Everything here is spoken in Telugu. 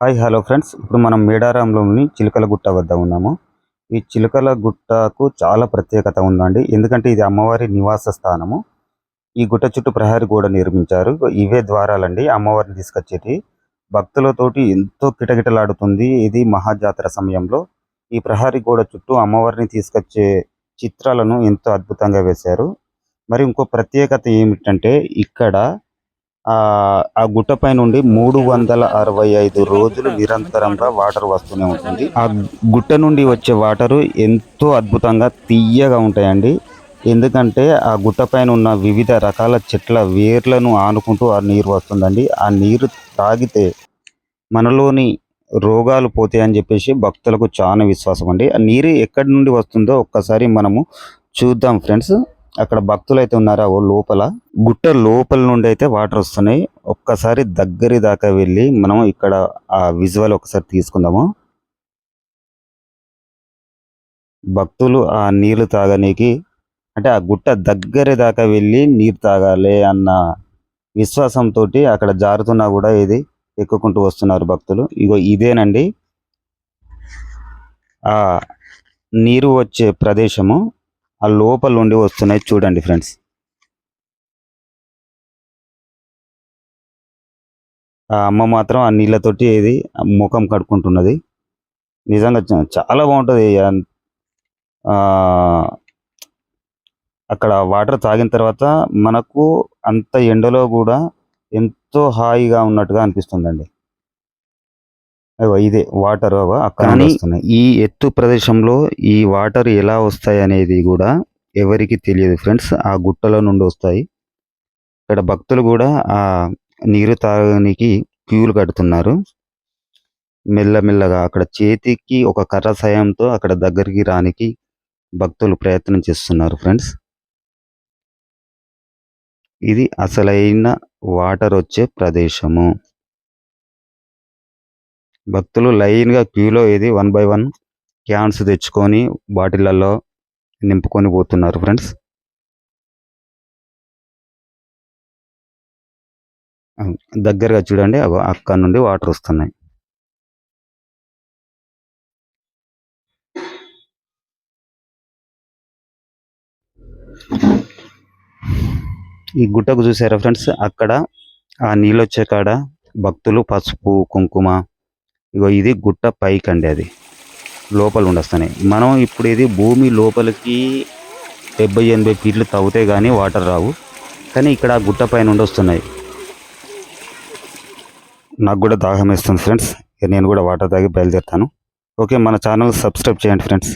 Hi hello friends. ఇప్పుడు మనం మేడారంలోని చిలుకల గుట్ట వద్ద ఉన్నాము. ఈ చిలుకల గుట్టకు చాలా ప్రత్యేకత ఉందండి. ఎందుకంటే ఇది అమ్మవారి నివాస స్థానము. ఈ గుట్ట చుట్టూ ప్రహరీ గోడ నిర్మించారు. ఇవే ద్వారాలండి అమ్మవారిని తీసుకొచ్చేటి. భక్తులతోటి ఎంతో కిటకిటలాడుతుంది. ఇది మహాజాతర సమయంలో. ఈ ప్రహరీ గోడ చుట్టూ అమ్మవారిని తీసుకొచ్చే చిత్రాలను ఎంతో అద్భుతంగా వేశారు. మరి ఇంకో ప్రత్యేకత ఏమిటంటే ఇక్కడ ఆ గుట్టపై గుట్ట నుండి మూడు వందల అరవై ఐదు రోజులు నిరంతరంగా వాటర్ వస్తూనే ఉంటుంది. ఆ గుట్ట నుండి వచ్చే వాటరు ఎంతో అద్భుతంగా తీయగా ఉంటాయండి. ఎందుకంటే ఆ గుట్ట పైన ఉన్న వివిధ రకాల చెట్ల వేర్లను ఆనుకుంటూ ఆ నీరు వస్తుందండి. ఆ నీరు తాగితే మనలోని రోగాలు పోతాయని చెప్పేసి భక్తులకు చాలా విశ్వాసం అండి ఆ నీరు ఎక్కడి నుండి వస్తుందో ఒక్కసారి మనము చూద్దాం ఫ్రెండ్స్. అక్కడ భక్తులు అయితే ఉన్నారు? ఆ లోపల. గుట్ట లోపల నుండి అయితే వాటర్ వస్తున్నాయి. ఒక్కసారి దగ్గరి దాకా వెళ్ళి మనం ఇక్కడ ఆ విజువల్ ఒకసారి తీసుకుందాము. భక్తులు ఆ నీళ్ళు తాగనీకి అంటే ఆ గుట్ట దగ్గర దాకా వెళ్ళి నీరు తాగాలి అన్న విశ్వాసంతో అక్కడ జారుతున్నా కూడా ఇది ఎక్కుకుంటూ వస్తున్నారు భక్తులు. ఇగో ఇదేనండి. ఆ నీరు వచ్చే ప్రదేశము. ఆ లోపల నుండి వస్తున్నాయి చూడండి ఫ్రెండ్స్. ఆ అమ్మ మాత్రం ఆ నీళ్ళతోటి ఇది ముఖం కడుక్కుంటున్నది. నిజంగా చాలా బాగుంటుంది. అక్కడ వాటర్ తాగిన తర్వాత మనకు అంత ఎండలో కూడా ఎంతో హాయిగా ఉన్నట్టుగా అనిపిస్తుందండి. ఇదే వాటర్ వస్తున్నాయి. ఈ ఎత్తు ప్రదేశంలో ఈ వాటర్ ఎలా వస్తాయి అనేది కూడా ఎవరికి తెలియదు ఫ్రెండ్స్. ఆ గుట్టలో నుండి వస్తాయి. ఇక్కడ భక్తులు కూడా ఆ నీరు తాగడానికి క్యూలు కడుతున్నారు. మెల్లమెల్లగా అక్కడ చేతికి ఒక కర్ర సాయంతో అక్కడ దగ్గరికి రానికి భక్తులు ప్రయత్నం చేస్తున్నారు ఫ్రెండ్స్. ఇది అసలైన వాటర్ వచ్చే ప్రదేశము. భక్తులు లైన్గా క్యూలో ఇది వన్ బై వన్ క్యాన్స్ తెచ్చుకొని బాటిళ్ళల్లో నింపుకొని పోతున్నారు ఫ్రెండ్స్. దగ్గరగా చూడండి అక్కడ నుండి వాటర్ వస్తున్నాయి. ఈ గుట్టకు చూసారా ఫ్రెండ్స్? అక్కడ ఆ నీళ్ళు వచ్చే కాడ భక్తులు పసుపు కుంకుమ ఇగో ఇది గుట్ట పైకి అండి అది. లోపల ఉండొస్తున్నాయి మనం ఇప్పుడు ఇది భూమి లోపలికి డెబ్బై ఎనభై ఫీట్లు తవ్వుతే కానీ వాటర్ రావు. కానీ ఇక్కడ ఆ గుట్ట పైన ఉండొస్తున్నాయి. వస్తున్నాయి నాకు కూడా దాహం వేస్తుంది ఫ్రెండ్స్. నేను కూడా వాటర్ తాగి బయలుదేరుతాను. ఓకే మన ఛానల్ సబ్స్క్రైబ్ చేయండి ఫ్రెండ్స్.